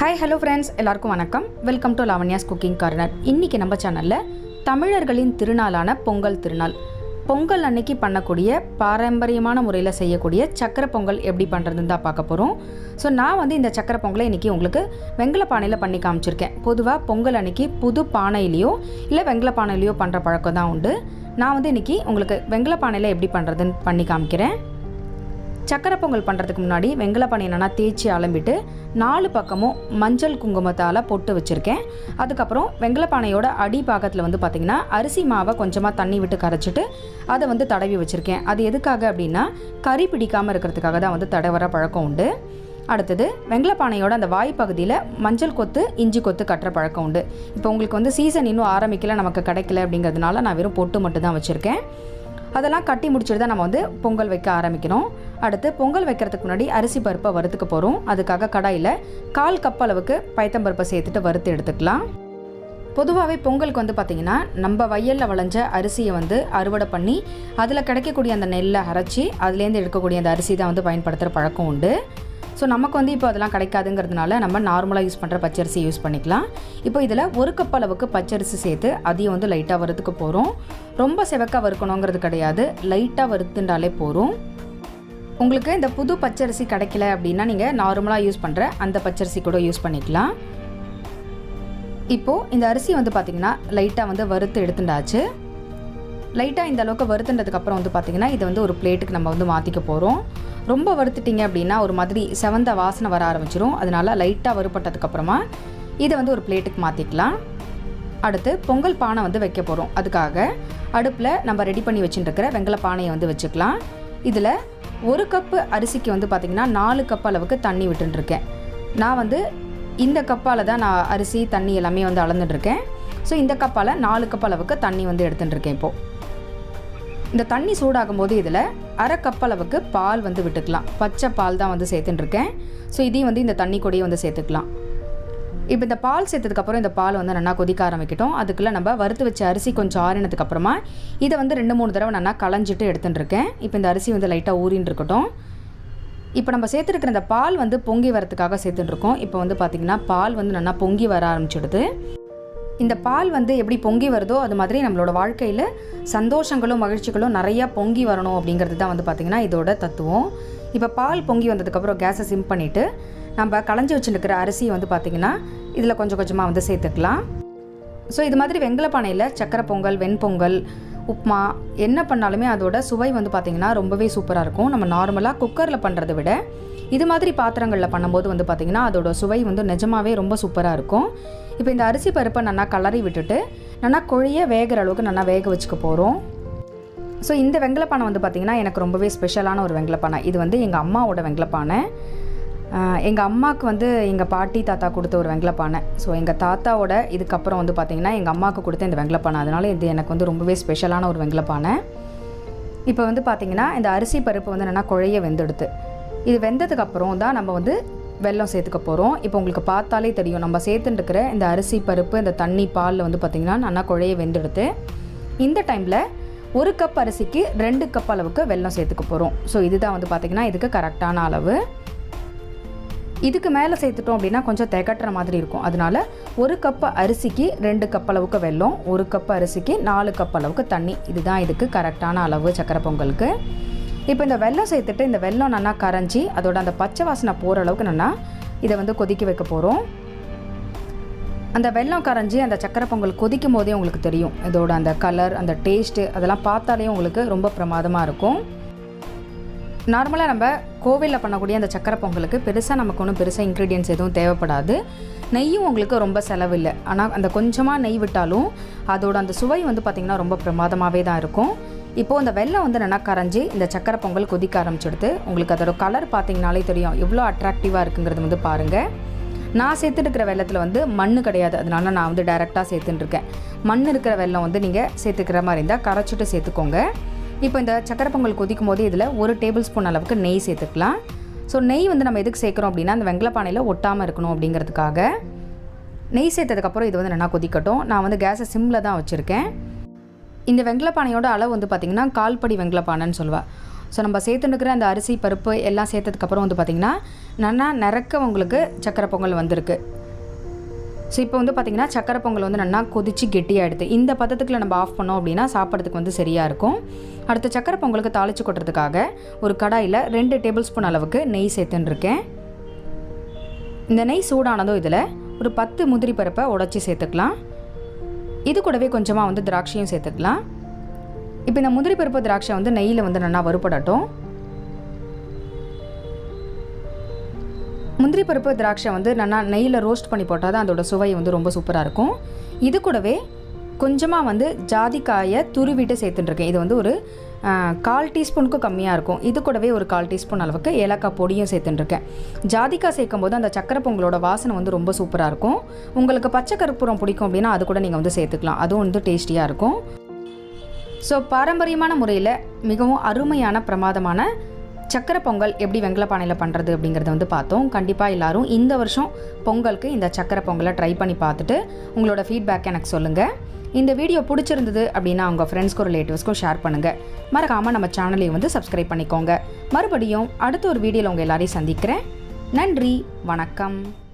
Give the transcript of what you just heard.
Hi hello friends எல்லாருக்கும் வணக்கம். Welcome to Lavanya's cooking corner இன்றைக்கி நம்ம சேனலில் தமிழர்களின் திருநாளான பொங்கல் திருநாள். பொங்கல் அன்னைக்கு பண்ணக்கூடிய பாரம்பரியமான முறையில் செய்யக்கூடிய சக்கரை பொங்கல் எப்படி பண்ணுறதுன்னு தான் பார்க்க போகிறோம் ஸோ நான் வந்து இந்த சக்கரை பொங்கலை இன்றைக்கி உங்களுக்கு வெங்கல பானையில் பண்ணி காமிச்சிருக்கேன். பொதுவாக பொங்கல் அன்னைக்கு புது பானையிலையோ இல்லை வெங்கல பானையிலையோ பண்ணுற பழக்கம் தான் உண்டு. நான் வந்து இன்றைக்கி உங்களுக்கு வெங்கல பானையில் எப்படி பண்ணுறதுன்னு பண்ணி காமிக்கிறேன். சக்கரை பொங்கல் பண்ணுறதுக்கு முன்னாடி வெங்கல என்னென்னா தேய்ச்சி அலம்பிட்டு நாலு பக்கமும் மஞ்சள் குங்குமத்தால் பொட்டு வச்சுருக்கேன். அதுக்கப்புறம் வெங்கல பானையோட அடி பாகத்தில் வந்து பார்த்திங்கன்னா அரிசி மாவை கொஞ்சமாக தண்ணி விட்டு கரைச்சிட்டு அதை வந்து தடவி வச்சுருக்கேன். அது எதுக்காக அப்படின்னா கறி பிடிக்காமல் இருக்கிறதுக்காக தான் வந்து தடவர பழக்கம் உண்டு. அடுத்தது வெங்கலப்பானையோட அந்த வாய் பகுதியில் மஞ்சள் கொத்து இஞ்சி கொத்து கட்டுற பழக்கம் உண்டு. இப்போ உங்களுக்கு வந்து சீசன் இன்னும் ஆரம்பிக்கல நமக்கு கிடைக்கல அப்படிங்கிறதுனால நான் வெறும் பொட்டு மட்டும் தான் வச்சுருக்கேன். அதெல்லாம் கட்டி முடிச்சுட்டு தான் நம்ம வந்து பொங்கல் வைக்க ஆரம்பிக்கணும். அடுத்து பொங்கல் வைக்கிறதுக்கு முன்னாடி அரிசி பருப்பை வறுத்துக்க போகிறோம் அதுக்காக கடாயில் கால் கப் அளவுக்கு பைத்தம்பருப்பை சேர்த்துட்டு வறுத்து எடுத்துக்கலாம். பொதுவாகவே பொங்கலுக்கு வந்து பார்த்திங்கன்னா நம்ம வயலில் விளைஞ்ச அரிசியை வந்து அறுவடை பண்ணி அதில் கிடைக்கக்கூடிய அந்த நெல்லை அரைச்சி அதுலேருந்து எடுக்கக்கூடிய அந்த அரிசி தான் வந்து பயன்படுத்துகிற பழக்கம் உண்டு. ஸோ நமக்கு வந்து இப்போ அதெல்லாம் கிடைக்காதுங்கிறதுனால நம்ம நார்மலாக யூஸ் பண்ணுற பச்சரிசி யூஸ் பண்ணிக்கலாம். இப்போ இதில் ஒரு கப் அளவுக்கு பச்சரிசி சேர்த்து அதையும் வந்து லைட்டாக வறுத்துக்க போகிறோம் ரொம்ப செவக்காக வறுக்கணுங்கிறது கிடையாது. லைட்டாக வறுத்துண்டாலே போகிறோம் உங்களுக்கு இந்த புது பச்சரிசி கிடைக்கல அப்படின்னா நீங்கள் நார்மலாக யூஸ் பண்ணுற அந்த பச்சரிசி கூட யூஸ் பண்ணிக்கலாம். இப்போது இந்த அரிசி வந்து பார்த்திங்கன்னா லைட்டாக வந்து வறுத்து எடுத்துட்டாச்சு லைட்டாக இந்த அளவுக்கு வறுத்துனதுக்கப்புறம் வந்து பார்த்திங்கன்னா இதை வந்து ஒரு பிளேட்டுக்கு நம்ம வந்து மாற்றிக்க போகிறோம் ரொம்ப வறுத்துட்டிங்க அப்படின்னா ஒரு மாதிரி செவந்த வாசனை வர ஆரம்பிச்சிரும். அதனால லைட்டாக வறுப்பட்டதுக்கப்புறமா இதை வந்து ஒரு பிளேட்டுக்கு மாற்றிக்கலாம் அடுத்து பொங்கல் பானை வந்து வைக்க போகிறோம் அதுக்காக அடுப்பில் நம்ம ரெடி பண்ணி வச்சுட்டுருக்கிற வெங்கல பானையை வந்து வச்சுக்கலாம். இதில் ஒரு கப்பு அரிசிக்கு வந்து பார்த்திங்கன்னா நாலு கப் அளவுக்கு தண்ணி விட்டுருக்கேன் நான் வந்து இந்த கப்பால் தான் நான் அரிசி தண்ணி எல்லாமே வந்து அளந்துட்டுருக்கேன். ஸோ இந்த கப்பால் நாலு கப் அளவுக்கு தண்ணி வந்து எடுத்துட்டுருக்கேன் இப்போது இந்த தண்ணி சூடாகும் போது இதில் அரை கப் அளவுக்கு பால் வந்து விட்டுக்கலாம். பச்சை பால் தான் வந்து சேர்த்துட்டுருக்கேன். ஸோ இதையும் வந்து இந்த தண்ணி கூடயே வந்து சேர்த்துக்கலாம். இப்போ இந்த பால் சேர்த்ததுக்கப்புறம் இந்த பால் வந்து நல்லா கொதிக்க ஆரம்பிக்கட்டும். அதுக்குள்ளே நம்ம வறுத்து வச்ச அரிசி கொஞ்சம் ஆறினதுக்கப்புறமா இதை வந்து ரெண்டு மூணு தடவை நல்லா களைஞ்சிட்டு எடுத்துட்டுருக்கேன். இப்போ இந்த அரிசி வந்து லைட்டாக ஊறின்னு இருக்கட்டும். இப்போ நம்ம சேர்த்துருக்கிற இந்த பால் வந்து பொங்கி வரத்துக்காக சேர்த்துட்டுருக்கோம். இப்போ வந்து பார்த்திங்கன்னா பால் வந்து நல்லா பொங்கி வர ஆரம்பிச்சிடுது. இந்த பால் வந்து எப்படி பொங்கி வருதோ அது மாதிரி நம்மளோட வாழ்க்கையில் சந்தோஷங்களும் மகிழ்ச்சிகளும் நிறையா பொங்கி வரணும் அப்படிங்கிறது தான் வந்து பார்த்திங்கன்னா இதோட தத்துவம். இப்போ பால் பொங்கி வந்ததுக்கப்புறம் கேஸை சிம் பண்ணிவிட்டு நம்ம களைஞ்சி வச்சுருக்கிற அரிசியை வந்து பார்த்திங்கன்னா இதில் கொஞ்சம் கொஞ்சமாக வந்து சேர்த்துக்கலாம். ஸோ இது மாதிரி வெங்கல பானையில் சக்கரை பொங்கல் வெண்பொங்கல் உப்மா என்ன பண்ணாலுமே அதோட சுவை வந்து பார்த்திங்கன்னா ரொம்பவே சூப்பராக இருக்கும். நம்ம நார்மலாக குக்கரில் பண்ணுறதை விட இது மாதிரி பாத்திரங்களில் பண்ணும்போது வந்து பார்த்திங்கன்னா அதோட சுவை வந்து நிஜமாவே ரொம்ப சூப்பராக இருக்கும். இப்போ இந்த அரிசி பருப்பை நல்லா கலரி விட்டுட்டு நல்லா கொழிய வேகிற அளவுக்கு நல்லா வேக வச்சுக்க போகிறோம் ஸோ இந்த வெங்கலப்பானை வந்து பார்த்திங்கன்னா எனக்கு ரொம்பவே ஸ்பெஷலான ஒரு வெங்கலப்பானை. இது வந்து எங்கள் அம்மாவோட வெங்கலப்பானை. எங்கள் அம்மாவுக்கு வந்து எங்கள் பாட்டி தாத்தா கொடுத்த ஒரு வெங்கலப்பானை. ஸோ எங்கள் தாத்தாவோட இதுக்கப்புறம் வந்து பார்த்திங்கன்னா எங்கள் அம்மாவுக்கு கொடுத்த இந்த வெங்கலப்பானை. அதனால் இது எனக்கு வந்து ரொம்பவே ஸ்பெஷலான ஒரு வெங்கலப்பானை. இப்போ வந்து பார்த்திங்கன்னா இந்த அரிசி பருப்பு வந்து என்னென்னா குழைய வெந்தெடுத்து இது வெந்ததுக்கப்புறம் தான் நம்ம வந்து வெல்லம் சேர்த்துக்க போகிறோம் இப்போ உங்களுக்கு பார்த்தாலே தெரியும். நம்ம சேர்த்துட்டுருக்கிற இந்த அரிசி பருப்பு இந்த தண்ணி பாலில் வந்து பார்த்திங்கன்னா நல்லா குழைய வெந்தெடுத்து இந்த டைமில் ஒரு கப் அரிசிக்கு ரெண்டு கப் அளவுக்கு வெல்லம் சேர்த்துக்க போகிறோம் ஸோ இதுதான் வந்து பார்த்திங்கன்னா இதுக்கு கரெக்டான அளவு. இதுக்கு மேலே சேர்த்துட்டோம் அப்படின்னா கொஞ்சம் திகட்டுற மாதிரி இருக்கும். அதனால ஒரு கப் அரிசிக்கு ரெண்டு கப் அளவுக்கு வெல்லம் ஒரு கப் அரிசிக்கு நாலு கப் அளவுக்கு தண்ணி. இதுதான் இதுக்கு கரெக்டான அளவு சக்கரை பொங்கலுக்கு. இப்போ இந்த வெல்லம் சேர்த்துட்டு இந்த வெல்லம் நல்லா கரைஞ்சி அதோட அந்த பச்சை வாசனை போகிற அளவுக்கு நல்லா இதை வந்து கொதிக்க வைக்க போகிறோம் அந்த வெல்லம் கரைஞ்சி அந்த சக்கரை பொங்கல் கொதிக்கும் போதே உங்களுக்கு தெரியும். இதோட அந்த கலர் அந்த டேஸ்ட்டு அதெல்லாம் பார்த்தாலே உங்களுக்கு ரொம்ப பிரமாதமாக இருக்கும். நார்மலாக நம்ம கோவிலில் பண்ணக்கூடிய அந்த சக்கரை பொங்கலுக்கு பெருசாக நமக்கு ஒன்றும் பெருசாக இன்க்ரீடியன்ஸ் எதுவும் தேவைப்படாது. நெய்யும் உங்களுக்கு ரொம்ப செலவில்லை ஆனால் அந்த கொஞ்சமாக நெய் விட்டாலும் அதோட அந்த சுவை வந்து பார்த்திங்கன்னா ரொம்ப பிரமாதமாகவே தான் இருக்கும். இப்போது இந்த வெள்ளம் வந்து நல்லா கரைஞ்சி இந்த சக்கரை பொங்கல் கொதிக்க ஆரம்பிச்சிடுது. உங்களுக்கு அதோட கலர் பார்த்தீங்கனாலே தெரியும். எவ்வளோ அட்ராக்டிவாக இருக்குங்கிறது வந்து பாருங்கள் நான் சேர்த்துட்டுருக்கிற வெள்ளத்தில் வந்து மண் கிடையாது. அதனால நான் வந்து டைரெக்டாக சேர்த்துட்டுருக்கேன். மண் இருக்கிற வெள்ளம் வந்து நீங்கள் சேர்த்துக்கிற மாதிரி இருந்தால் கரைச்சிட்டு சேர்த்துக்கோங்க. இப்போ இந்த சக்கரை பொங்கல் கொதிக்கும் போது இதில் ஒரு டேபிள் ஸ்பூன் அளவுக்கு நெய் சேர்த்துக்கலாம். ஸோ நெய் வந்து நம்ம எதுக்கு சேர்க்குறோம் அப்படின்னா அந்த வெங்கல பானையில் ஒட்டாமல் இருக்கணும் அப்படிங்கிறதுக்காக. நெய் சேர்த்ததுக்கப்புறம் இது வந்து நல்லா கொதிக்கட்டும். நான் வந்து கேஸை சிம்மில் தான் வச்சுருக்கேன். இந்த வெங்கலப்பானையோட அளவு வந்து பார்த்திங்கன்னா கால்படி வெங்கலப்பானைன்னு சொல்லுவாள் ஸோ நம்ம சேர்த்துனுக்கிற அந்த அரிசி பருப்பு எல்லாம் சேர்த்ததுக்கப்புறம் வந்து பார்த்திங்கன்னா நல்லா நிறக்க உங்களுக்கு சக்கரை பொங்கல் வந்திருக்கு. ஸோ இப்போ வந்து பார்த்திங்கன்னா சக்கரை பொங்கல் வந்து நல்லா கொதிச்சு கெட்டியாகிடுது இந்த பதத்துக்குள்ள நம்ம ஆஃப் பண்ணோம் அப்படின்னா சாப்பிட்றதுக்கு வந்து சரியாக இருக்கும். அடுத்த சக்கரை பொங்கலுக்கு தாளித்து கொட்டுறதுக்காக ஒரு கடாயில் ரெண்டு டேபிள் ஸ்பூன் அளவுக்கு நெய் சேர்த்துன்ருக்கேன் இந்த நெய் சூடானதும் இதில் ஒரு பத்து முந்திரி பருப்பை உடச்சி சேர்த்துக்கலாம். இது கூடவே கொஞ்சமாக வந்து திராட்சையும் சேர்த்துக்கலாம். இப்போ இந்த முந்திரி பருப்பு திராட்சை வந்து நெய்யில் வந்து நல்லா வறுபடட்டும். முந்திரி பருப்பு திராட்சை வந்து நல்லா நெய்யில் ரோஸ்ட் பண்ணி போட்டால் தான் அதோட சுவை வந்து ரொம்ப சூப்பராக இருக்கும். இது கூடவே கொஞ்சமாக வந்து ஜாதிக்காயை துருவிட்டு சேர்த்துட்டுருக்கேன் இது வந்து ஒரு கால் டீஸ்பூனுக்கு கம்மியாக இருக்கும். இது கூடவே ஒரு கால் டீஸ்பூன் அளவுக்கு ஏலக்காய் பொடியும் சேர்த்துட்டுருக்கேன். ஜாதிக்காய் சேர்க்கும் போது அந்த சக்கரை பொங்கலோட வாசனை வந்து ரொம்ப சூப்பராக இருக்கும். உங்களுக்கு பச்சை கருப்புறம் பிடிக்கும் அப்படின்னா அது கூட நீங்கள் வந்து சேர்த்துக்கலாம். அதுவும் வந்து டேஸ்டியாக இருக்கும். ஸோ பாரம்பரியமான முறையில் மிகவும் அருமையான பிரமாதமான சக்கரை பொங்கல் எப்படி வெங்கல பானையில் பண்ணுறது அப்படிங்கிறத வந்து பார்த்தோம். கண்டிப்பாக எல்லோரும் இந்த வருஷம் பொங்கலுக்கு இந்த சக்கரை பொங்கலை ட்ரை பண்ணி பார்த்துட்டு உங்களோட ஃபீட்பேக் எனக்கு சொல்லுங்கள் இந்த வீடியோ பிடிச்சிருந்தது அப்படின்னா உங்கள் ஃப்ரெண்ட்ஸ்க்கும் ரிலேட்டிவ்ஸ்க்கும் ஷேர் பண்ணுங்கள் மறக்காமல் நம்ம சேனலையும் வந்து சப்ஸ்கிரைப் பண்ணிக்கோங்க. மறுபடியும் அடுத்த ஒரு வீடியோவில் உங்கள் எல்லாரையும் சந்திக்கிறேன். நன்றி வணக்கம்.